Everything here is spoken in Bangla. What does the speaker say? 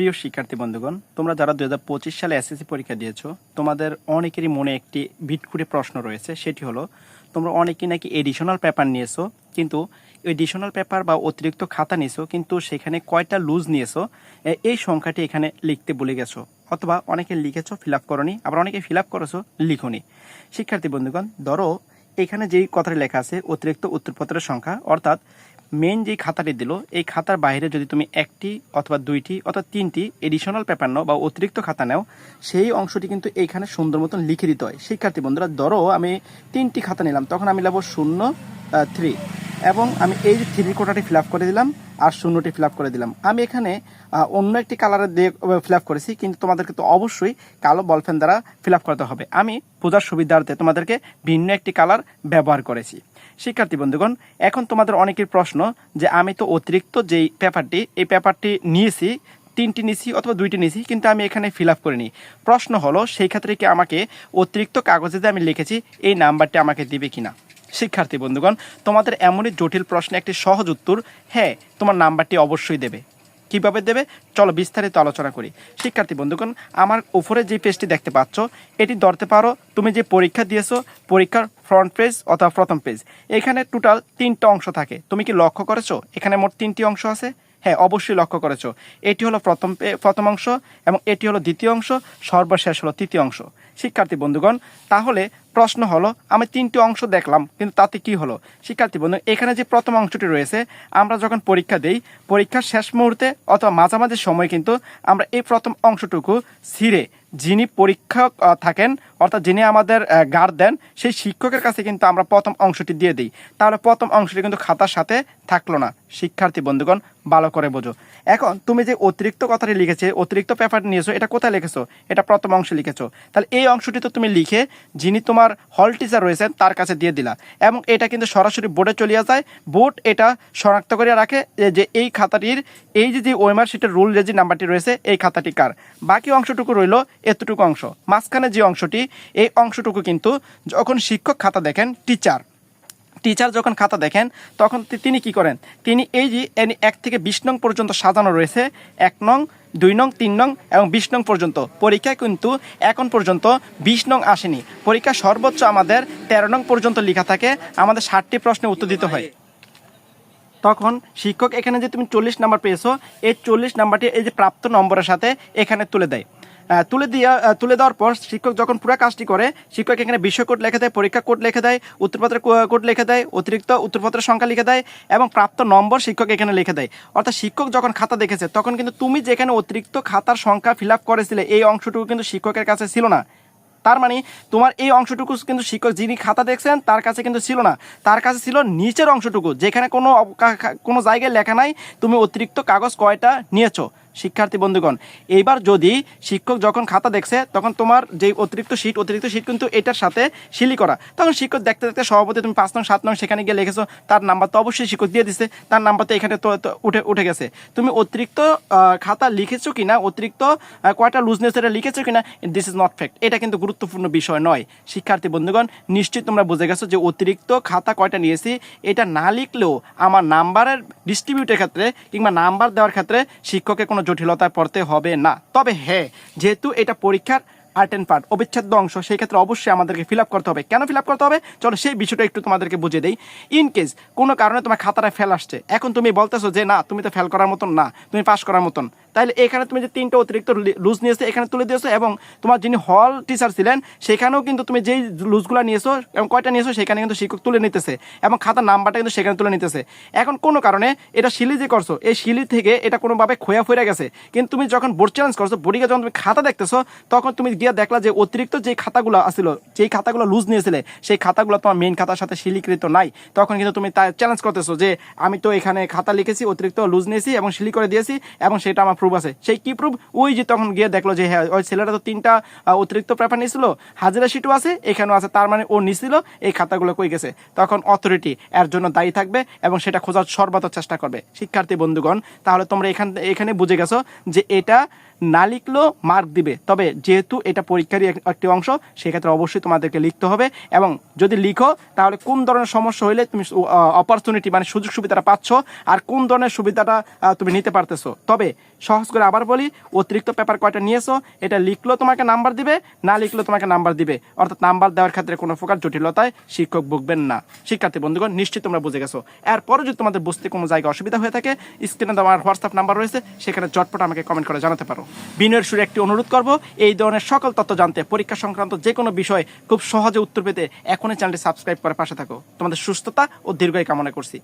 প্রিয় শিক্ষার্থী বন্ধুগণ, তোমরা যারা দু হাজার পঁচিশ সালে এসএসসি পরীক্ষা দিয়েছ, তোমাদের অনেকেরই মনে একটি বিটকুটে প্রশ্ন রয়েছে, সেটি হলো, তোমরা অনেকেই নাকি এডিশনাল পেপার নিয়েছো, কিন্তু এডিশনাল পেপার বা অতিরিক্ত খাতা নিয়েছো, কিন্তু সেখানে কয়টা লুজ নিয়েছো এই সংখ্যাটি এখানে লিখতে ভুলে গেছো, অথবা অনেকে লিখেছো ফিল আপ করনি, আবার অনেকে ফিল আপ করেছ, লিখনি। শিক্ষার্থী বন্ধুগণ, ধরো, এখানে যেই কথাটি লেখা আছে, অতিরিক্ত উত্তরপত্রের সংখ্যা, অর্থাৎ মেন যে খাতাটি দিল, এই খাতার বাইরে যদি তুমি একটি অথবা দুইটি অথবা তিনটি এডিশনাল পেপার নাও বা অতিরিক্ত খাতা নাও, সেই অংশটি কিন্তু এইখানে সুন্দর মতন লিখে দিতে হয়। শিক্ষার্থী বন্ধুরা, ধরো আমি তিনটি খাতা নিলাম, তখন আমি নেব শূন্য থ্রি এবং আমি এই যে থ্রি কোটাটি ফিল করে দিলাম আর শূন্যটি ফিল করে দিলাম। আমি এখানে অন্য একটি কালারের দিয়ে ফিল করেছি, কিন্তু তোমাদেরকে তো অবশ্যই কালো বলফেন দ্বারা ফিল করতে হবে। আমি বোঝার সুবিধার্থে তোমাদেরকে ভিন্ন একটি কালার ব্যবহার করেছি। শিক্ষার্থী বন্ধুগণ, এখন তোমাদের অনেকের প্রশ্ন যে আমি তো অতিরিক্ত যেই পেপারটি, এই পেপারটি নিয়েছি, তিনটি নিছি অথবা দুইটি নিছি কিন্তু আমি এখানে ফিল আপ করিনি। প্রশ্ন হলো, সেই ক্ষেত্রে কি আমাকে অতিরিক্ত কাগজে যে আমি লিখেছি, এই নাম্বারটি আমাকে দিবে কিনা? শিক্ষার্থী বন্ধুগণ, তোমাদের এমনই জটিল প্রশ্নে একটি সহজ উত্তর হ্যাঁ তোমার নাম্বারটি অবশ্যই দেবে। কীভাবে দেবে? চলো বিস্তারিত আলোচনা করি। শিক্ষার্থী বন্ধুগণ, আমার উপরে যে পেজটি দেখতে পাচ্ছ, এটি ধরতে পারো, তুমি যে পরীক্ষা দিয়েছ, পরীক্ষার ফ্রন্ট পেজ অথবা প্রথম পেজ এখানে টোটাল তিনটা অংশ থাকে। তুমি কি লক্ষ্য করেছ? এখানে মোট তিনটি অংশ আছে? হ্যাঁ অবশ্যই লক্ষ্য করেছ। এটি হলো প্রথম প্রথম অংশ এবং এটি হলো দ্বিতীয় অংশ। সর্বশেষ হলো তৃতীয় অংশ। শিক্ষার্থী বন্ধুগণ তাহলে প্রশ্ন হলো আমি তিনটি অংশ দেখলাম কিন্তু তাতে কি হলো? শিক্ষার্থী বন্ধু এখানে যে প্রথম অংশটি রয়েছে আমরা যখন পরীক্ষা দেই পরীক্ষার শেষ মুহূর্তে অথবা মাঝামাঝি সময় কিন্তু আমরা এই প্রথম অংশটুকু ছিঁড়ে যিনি পরীক্ষক আহ, থাকেন অর্থাৎ যিনি আমাদের গার্ড দেন, সেই শিক্ষকের কাছে কিন্তু আমরা প্রথম অংশটি দিয়ে দিই। তাহলে প্রথম অংশটি কিন্তু খাতার সাথে থাকল না। শিক্ষার্থী বন্ধুগণ, ভালো করে বোঝো। এখন তুমি যে অতিরিক্ত কথাটি লিখেছে, অতিরিক্ত পেপার নিয়েছো, এটা কোথায় লিখেছো? এটা প্রথম অংশে লিখেছো। তাহলে এই অংশটি তো তুমি লিখে যিনি তোমার হল টিচার রয়েছেন, তার কাছে দিয়ে দিলা। এবং এটা কিন্তু সরাসরি বোর্ডে চলিয়া যায়। বোর্ড এটা শনাক্ত করে রাখে যে- এই খাতাটির, এই যে যে ওয়েমার শিটের রুল যে নাম্বারটি রয়েছে, এই খাতাটি কার? বাকি অংশটুকু রইল এতটুকু অংশ। মাঝখানে যে অংশটি এই অংশটুকু কিন্তু যখন শিক্ষক খাতা দেখেন টিচার টিচার যখন খাতা দেখেন, তখন তিনি কি করেন? তিনি এই যে এক থেকে বিশ নং পর্যন্ত সাজানো রয়েছে, এক নং, দুই নং, তিন নং এবং বিশ নং পর্যন্ত। পরীক্ষায় কিন্তু এখন পর্যন্ত বিশ নং আসেনি। পরীক্ষা সর্বোচ্চ আমাদের তেরো নং পর্যন্ত লেখা থাকে, আমাদের ষাটটি প্রশ্নে উত্তর দিতে হয়। তখন শিক্ষক এখানে যে তুমি চল্লিশ নাম্বার পেয়েছ, এই চল্লিশ নাম্বারটি এই যে প্রাপ্ত নম্বরের সাথে এখানে তুলে দেয়। তুলে দিয়া তুলে দেওয়ার পর শিক্ষক যখন পুরো কাজটি করে, শিক্ষক এখানে বিষয় কোড লিখে দেয়, পরীক্ষা কোড লিখে দেয় উত্তরপত্রের কোড লিখে দেয়, অতিরিক্ত উত্তরপত্রের সংখ্যা লিখে দেয় এবং প্রাপ্ত নম্বর শিক্ষক এখানে লিখে দেয়। অর্থাৎ শিক্ষক যখন খাতা দেখেছে, তখন কিন্তু তুমি যেখানে অতিরিক্ত খাতার সংখ্যা ফিল আপ করেছিলে, এই অংশটুকু কিন্তু শিক্ষকের কাছে ছিল না। তার মানে তোমার এই অংশটুকু কিন্তু শিক্ষক যিনি খাতা দেখছেন, তার কাছে কিন্তু ছিল না। তার কাছে ছিল নিচের অংশটুকু, যেখানে কোনো কোনো জায়গায় লেখা নাই, তুমি অতিরিক্ত কাগজ কয়টা নিয়েছো। শিক্ষার্থী বন্ধুগণ, এইবার যদি শিক্ষক যখন খাতা দেখছে, তখন তোমার যে অতিরিক্ত শীট অতিরিক্ত শীট কিন্তু এটার সাথে শিলি করা। তখন শিক্ষক দেখতে দেখতে সভাপতি, তুমি পাঁচ নং, সাত নং সেখানে গিয়ে লিখেছো, তার নাম্বার তো অবশ্যই শিক্ষক দিয়ে দিছে, তার নাম্বার তো এখানে তো উঠে উঠে গেছে। তুমি অতিরিক্ত খাতা লিখেছো কিনা, অতিরিক্ত কয়টা লুজনেস এটা লিখেছো কিনা দিস ইজ নট ফ্যাক্ট এটা কিন্তু গুরুত্বপূর্ণ বিষয় নয়। শিক্ষার্থী বন্ধুগণ, নিশ্চিত তোমরা বুঝে গেছো যে অতিরিক্ত খাতা কয়টা নিয়েছি, এটা না লিখলেও আমার নাম্বারের ডিস্ট্রিবিউটের ক্ষেত্রে কিংবা নাম্বার দেওয়ার ক্ষেত্রে শিক্ষকের কোনো জটিলতায় পড়তে হবে না। তবে হ্যাঁ যেহেতু এটা পরীক্ষার আর্ট অ্যান্ড পার্ট, অবিচ্ছেদ্য অংশ, সেই ক্ষেত্রে অবশ্যই আমাদেরকে ফিল করতে হবে। কেন ফিল করতে হবে? চলো সেই বিষয়টা একটু তোমাদেরকে বুঝে দেই। ইন কেস কোনো কারণে তোমার খাতাটা ফেল আসছে, এখন তুমি বলতেছো যে, না, তুমি তো ফেল করার মতন না, তুমি পাস করার মতন। তাহলে এখানে তুমি যে তিনটা অতিরিক্ত লুজ নিয়েছো, এখানে তুলে দিয়েছ এবং তোমার যিনি হল টিচার ছিলেন, সেখানেও কিন্তু তুমি যেই লুজগুলো নিয়েছো এবং কয়টা নিয়েছো, সেখানে কিন্তু শিক্ষক তুলে নিতেছে এবং খাতার নাম্বারটা কিন্তু সেখানে তুলে নিতেছে। এখন কোনো কারণে এটা শিলি যে করছ, এই শিলি থেকে এটা কোনোভাবে খোয়া ফিরে গেছে। কিন্তু তুমি যখন বোর্ড চ্যালেঞ্জ করছ বোর্ডিকে যখন তুমি খাতা দেখতেছো, তখন তুমি গিয়ে দেখলা যে অতিরিক্ত যে খাতাগুলো আসছিল যেই খাতাগুলো লুজ নিয়েছিলে, সেই খাতাগুলো তোমার মেইন খাতার সাথে শিলিকৃত নাই। তখন কিন্তু তুমি তা চ্যালেঞ্জ করতেছো যে, আমি তো এখানে খাতা লিখেছি, অতিরিক্ত লুজ নিয়েছি এবং শিলি করে দিয়েছি এবং সেটা আমার প্রুফ আছে। সেই কি প্রুফ ওই যে তখন গিয়ে দেখল যে হ্যাঁ ওই ছেলেটা তো তিনটা অতিরিক্ত পেপার নিয়েছিল, হাজিরা শিটও আছে, এখানেও আছে, তার মানে ও নিছিল, এই খাতাগুলো কই গেছে? তখন অথরিটি এর জন্য দায়ী থাকবে এবং সেটা খোঁজার সর্বাত্ম চেষ্টা করবে। শিক্ষার্থী বন্ধুগণ, তাহলে তোমরা এখান, এখানে বুঝে গেছো যে এটা না লিখলেও মার্ক দিবে। তবে যেহেতু এটা পরীক্ষারই একটি অংশ, সেক্ষেত্রে অবশ্যই তোমাদেরকে লিখতে হবে এবং যদি লিখো, তাহলে কোন ধরনের সমস্যা হইলে তুমি অপরচুনিটি মানে সুযোগ সুবিধাটা পাচ্ছ আর কোন ধরনের সুবিধাটা তুমি নিতে পারতেছো। তবে সহজ করে আবার বলি, অতিরিক্ত পেপার কয়টা নিয়েছো, এটা লিখলেও তোমাকে নাম্বার দিবে, না লিখলেও তোমাকে নাম্বার দিবে। অর্থাৎ নাম্বার দেওয়ার ক্ষেত্রে কোনো প্রকার জটিলতায় শিক্ষক ভুগবেন না। শিক্ষার্থী, বন্ধুগণ, নিশ্চয়ই তোমরা বুঝে গেছো। এরপরে যদি তোমাদের বুঝতে কোনো জায়গায় অসুবিধা হয়ে থাকে স্ক্রিনে আমার হোয়াটসঅ্যাপ নাম্বার রয়েছে, সেখানে চটপট আমাকে কমেন্ট করে জানাতে পারো। বিনয়ের সুরে একটি অনুরোধ করব, এই ধরনের সকল তথ্য জানতে, পরীক্ষা সংক্রান্ত যে কোনো বিষয় খুব সহজে উত্তর পেতে এখনই চ্যানেলটি সাবস্ক্রাইব করে পাশে থাকো। তোমাদের সুস্থতা ও দীর্ঘায় কামনা করছি।